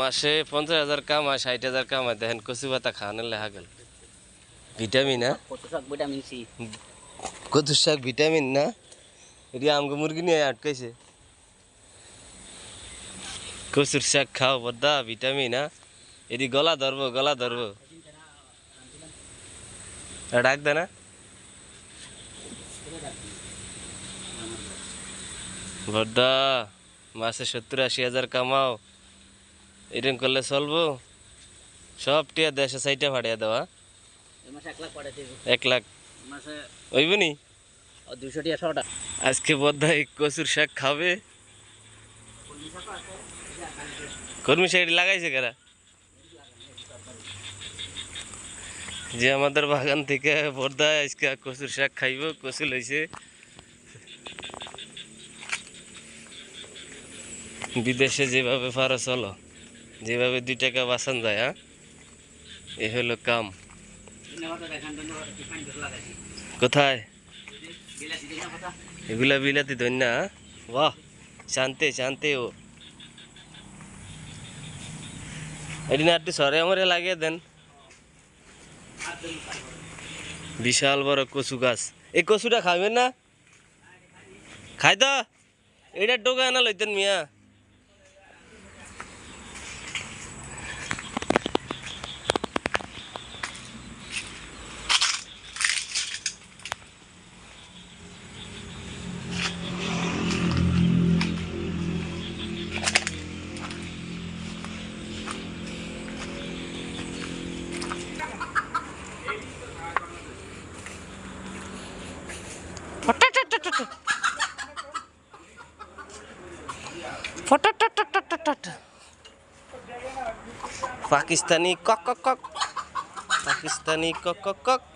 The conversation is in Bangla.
মাসে পঞ্চাশ হাজার কামায় ষাট হাজার কামায়। দেখেন কচু পাতা খাওয়ানোর লেখা গেল। ভিটামিন না কচু শাক ভিটামিন না? এটি আমগো মুরগি নিয়ে আটকাইছে। কচুর শাক খাও বদ্দা ভিটামিন না এটি গলা ধরবো গলা ধরবো। ডাক দে না? বদ্দা মাসে সত্তর আশি হাজার কামাও। এরকম করলে চলবো। সব টিয়া দেশে সাইটে ফাটিয়ে দেওয়া। এক লাখ ওইব নি? দুশো টিয়া ছটা। আজকে বোধহয় কচুর শাক খাবে। কর্মী শাক লাগাইছে কারা? যে আমাদের বাগান থেকে বোধহয় আজকে কচুর শাক খাইব কচু লইছে। বিদেশে যেভাবে পারো চলো। যেভাবে দুই টাকা বাঁচান যায় হ্যাঁ? এ হলো কাম। কোথায়? এগুলা বিলাতি ধন্যা বাহ, শান্তি শান্তি ও। এটি না একটু সরে আমরে লাগিয়ে দেন। বিশাল বড় কচু গাছ। এই কচুটা খাবেন না? খাই তো এটা টোকা না লইতেন মিয়া। Pakistani kok kok kok. Pakistani kok kok kok.